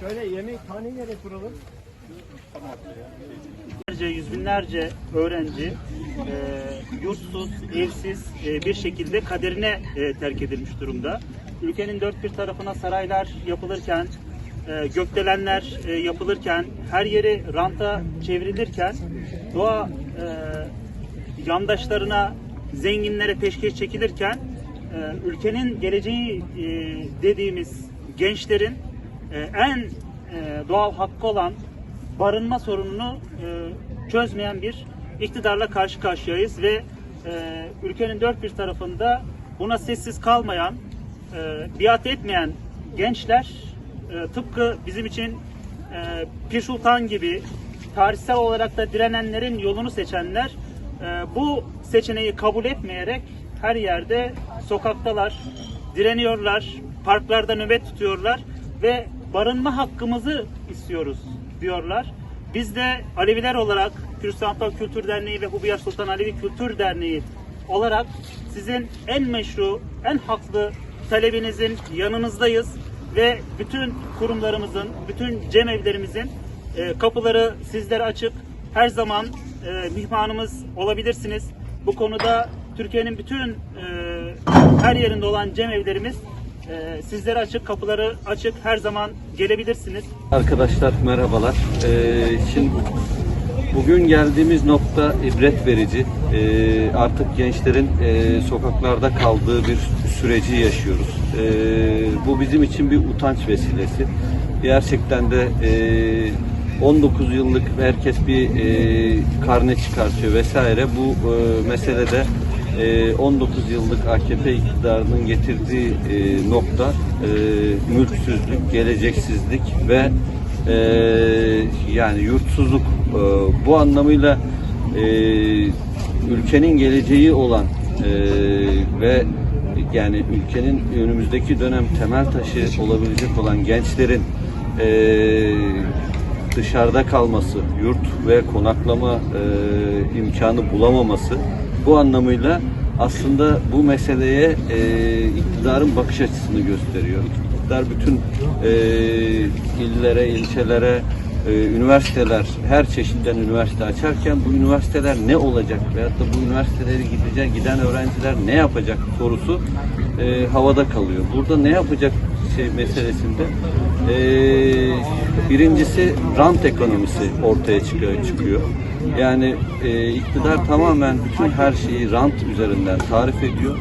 Şöyle yemek tane yere kuralım. Binlerce, yüz binlerce öğrenci e, yurtsuz, evsiz e, bir şekilde kaderine e, terk edilmiş durumda. Ülkenin dört bir tarafına saraylar yapılırken, e, gökdelenler e, yapılırken, her yeri ranta çevrilirken doğa e, yandaşlarına, zenginlere peşkeş çekilirken e, ülkenin geleceği dediğimiz gençlerin en doğal hakkı olan barınma sorununu çözmeyen bir iktidarla karşı karşıyayız ve ülkenin dört bir tarafında buna sessiz kalmayan, e, biat etmeyen gençler e, tıpkı bizim için e, Pir Sultan gibi tarihsel olarak da direnenlerin yolunu seçenler e, bu seçeneği kabul etmeyerek her yerde sokaktalar, direniyorlar, parklarda nöbet tutuyorlar ve barınma hakkımızı istiyoruz diyorlar. Biz de Aleviler olarak Kürdistan'da Kültür Derneği ve Hubiyar Sultan Alevi Kültür Derneği olarak sizin en meşru, en haklı talebinizin yanınızdayız ve bütün kurumlarımızın, bütün cemevlerimizin e, kapıları sizlere açık. Her zaman e, mihmanımız olabilirsiniz. Bu konuda Türkiye'nin bütün e, her yerinde olan cemevlerimiz e, sizlere açık, kapıları açık. Her zaman gelebilirsiniz. Arkadaşlar merhabalar. Ee, şimdi bugün geldiğimiz nokta ibret verici. Ee, artık gençlerin e, sokaklarda kaldığı bir süreci yaşıyoruz. Ee, bu bizim için bir utanç vesilesi. Gerçekten de e, 19 yıllık herkes bir e, karne çıkartıyor vesaire. Bu e, meselede e, 19 yıllık AKP iktidarının getirdiği e, nokta e, mülksüzlük, geleceksizlik ve e, yani yurtsuzluk E, bu anlamıyla e, ülkenin geleceği olan e, ve yani ülkenin önümüzdeki dönem temel taşı olabilecek olan gençlerin e, dışarıda kalması, yurt ve konaklama e, imkanı bulamaması bu anlamıyla aslında bu meseleye e, iktidarın bakış açısını gösteriyor. İktidar bütün e, illere, ilçelere, e, üniversiteler, her çeşitten üniversite açarken bu üniversiteler ne olacak veyahut da bu üniversiteleri gidecek, giden öğrenciler ne yapacak sorusu e, havada kalıyor. Burada ne yapacak şey meselesinde e, birincisi rant ekonomisi ortaya çıkıyor. çıkıyor. Yani e, iktidar tamamen bütün her şeyi rant üzerinden tarif ediyor.